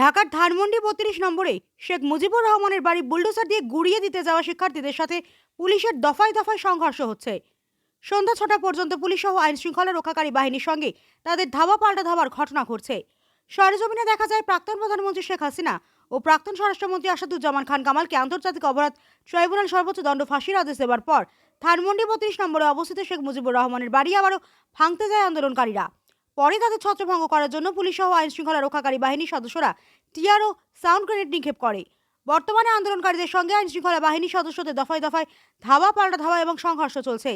ঢাকার ধানমন্ডি বত্রিশ নম্বরে শেখ মুজিবুর রহমানের বাড়ি বুলডোজার দিয়ে গুড়িয়ে দিতে যাওয়া শিক্ষার্থীদের সাথে পুলিশের দফায় দফায় সংঘর্ষ হচ্ছে। সন্ধ্যা ছটা পর্যন্ত পুলিশ সহ আইন শৃঙ্খলা রক্ষাকারী বাহিনীর সঙ্গে তাদের ধাওয়া পাল্টা ধাওয়ার ঘটনা ঘটছে। সরেজমিনে দেখা যায়, প্রাক্তন প্রধানমন্ত্রী শেখ হাসিনা ও প্রাক্তন স্বরাষ্ট্রমন্ত্রী আসাদুজ্জামান খান কামালকে আন্তর্জাতিক অপরাধ ট্রাইব্যুনাল সর্বোচ্চ দণ্ড ফাঁসির আদেশ দেওয়ার পর ধানমন্ডি বত্রিশ নম্বরে অবস্থিত শেখ মুজিবুর রহমানের বাড়ি আবারও ভাঙতে যায় আন্দোলনকারীরা। পরে তাদের ছত্রভঙ্গ করার জন্য পুলিশ সহ আইন শৃঙ্খলা রক্ষাকারী বাহিনীর সদস্যরা টিয়ার ও সাউন্ড গ্রেনেড নিক্ষেপ করে। বর্তমানে আন্দোলনকারীদের সঙ্গে আইন শৃঙ্খলা বাহিনীর সদস্যদের দফায় দফায় ধাওয়া, পাল্টা ধাওয়া এবং সংঘর্ষ চলছে।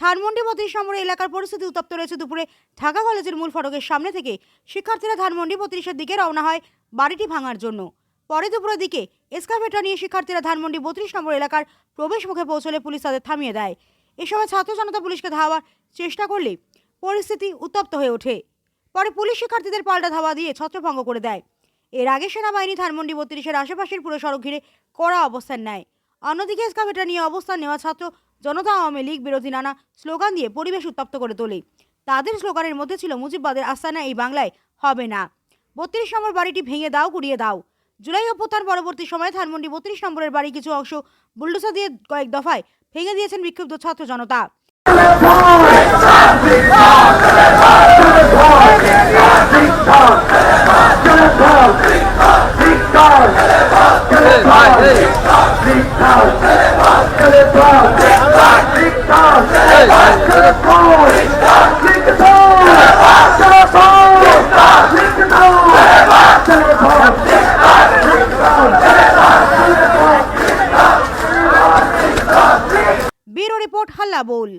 ধানমন্ডি বত্রিশ নম্বরে এলাকার পরিস্থিতি উত্তপ্ত রয়েছে দুপুরে ঢাকা কলেজের মূল ফটকের সামনে থেকে। শিক্ষার্থীরা ধানমন্ডি বত্রিশের দিকে রওনা হয় বাড়িটি ভাঙার জন্য। পরে দুপুরের দিকে এসকাভেটর নিয়ে শিক্ষার্থীরা ধানমন্ডি বত্রিশ নম্বর এলাকার প্রবেশ মুখে পৌঁছলে পুলিশ তাদের থামিয়ে দেয়। এ সময় ছাত্র জনতা পুলিশকে ধাওয়ার চেষ্টা করলে পরিস্থিতি উত্তপ্ত হয়ে ওঠে। পরে পুলিশ শিক্ষার্থীদের পাল্টা ধাওয়া দিয়ে ছত্রভঙ্গ করে দেয়। এর আগে সেনাবাহিনী ধানমন্ডি বত্রিশের আশেপাশের পুরো সড়ক ঘিরে কড়া অবস্থান নেয়। অন্যদিকে এসকাভেটর নিয়ে অবস্থান নেওয়া ছাত্র জনতা আওয়ামী লীগ বিরোধী নানা স্লোগান দিয়ে পরিবেশ উত্তপ্ত করে তোলে। তাদের স্লোগানের মধ্যে ছিল, মুজিববাদের আস্তানা এই বাংলায় হবে না। বত্রিশ নম্বর বাড়িটি ভেঙে দাও গুড়িয়ে দাও। জুলাই অভ্যুত্থান পরবর্তী সময়ে ধানমন্ডি বত্রিশ নম্বরের বাড়ি কিছু অংশ বুলডোসা দিয়ে কয়েক দফায় ভেঙে দিয়েছেন বিক্ষুব্ধ ছাত্র জনতা। রিপোর্ট হাল্লা বোল